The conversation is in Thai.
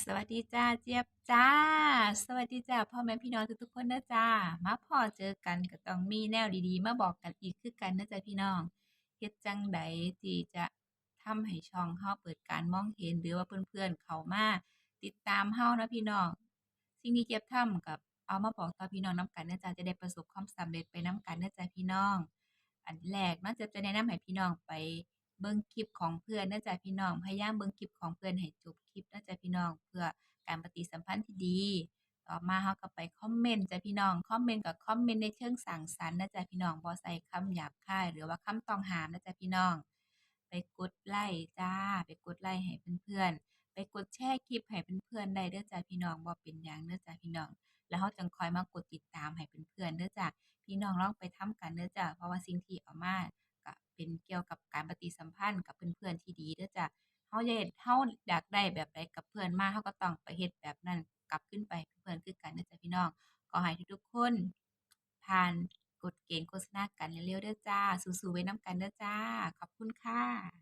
สวัสดีจ้าเจี๊ยบจ้า สวัสดีจ้าพ่อแม่พี่น้องทุกๆคนเด้อจ้ามาพ้อเจอกันก็ต้องมีแนวดีๆ มาบอกกันอีกคือกันเด้อจ้าพี่น้องเฮ็ดจังใดที่จะทำให้ช่องเราเปิดการมองเห็นหรือว่าเพื่อนๆเขามาติดตามเรานะพี่น้องสิ่งที่เจี๊ยบทำก็เอามาบอกต่อพี่น้องนำกันเด้อจ้าจะได้ประสบความสำเร็จไปนำกันเด้อจ้าพี่น้อง อันแรกนาะเจี๊ยบจะแนะนำให้พี่น้องไป เบิ่งคลิปของเพื่อนเด้อจ้าพี่น้อง พยายามเบิ่งคลิปของเพื่อนให้จบคลิปเด้อจ้าพี่น้อง เพื่อการปฏิสัมพันธ์ที่ดี ต่อมาเราก็ไปคอมเมนต์จ้าพี่น้อง คอมเมนต์ก็คอมเมนต์ในเชิงสร้างสรรค์นะจ้าพี่น้องบ่ใส่คำหยาบคาย หรือว่าคำต้องหามนะจ้าพี่น้อง ไปกดไลก์จ้า ไปกดไลก์ให้เพื่อนๆ ไปกดแชร์คลิปให้เพื่อนๆได้เด้อจ้าพี่น้องบ่เป็นหยังเด้อจ้าพี่น้อง แล้วเราจังคอยมากดติดตามให้เพื่อนๆเด้อจ้าพี่น้องลองไปทำกันเด้อจ้าเพราะว่าสิ่งที่เอามา เป็นเกี่ยวกับการปฏิสัมพันธ์กับเพื่อนๆที่ดีเด้อจ้าเฮาอยากเฮาอยากได้แบบใดกับเพื่อนมาเฮาก็ต้องไปเฮ็ดแบบนั้นกลับขึ้นไปเพื่อนคือกันเด้อจ้ะพี่น้องขอให้ทุกๆคน ผ่านกฎเกณฑ์โฆษณากันเร็วๆเด้อจ้าสู้ๆไว้นำกันเด้อจ้า ขอบคุณค่ะ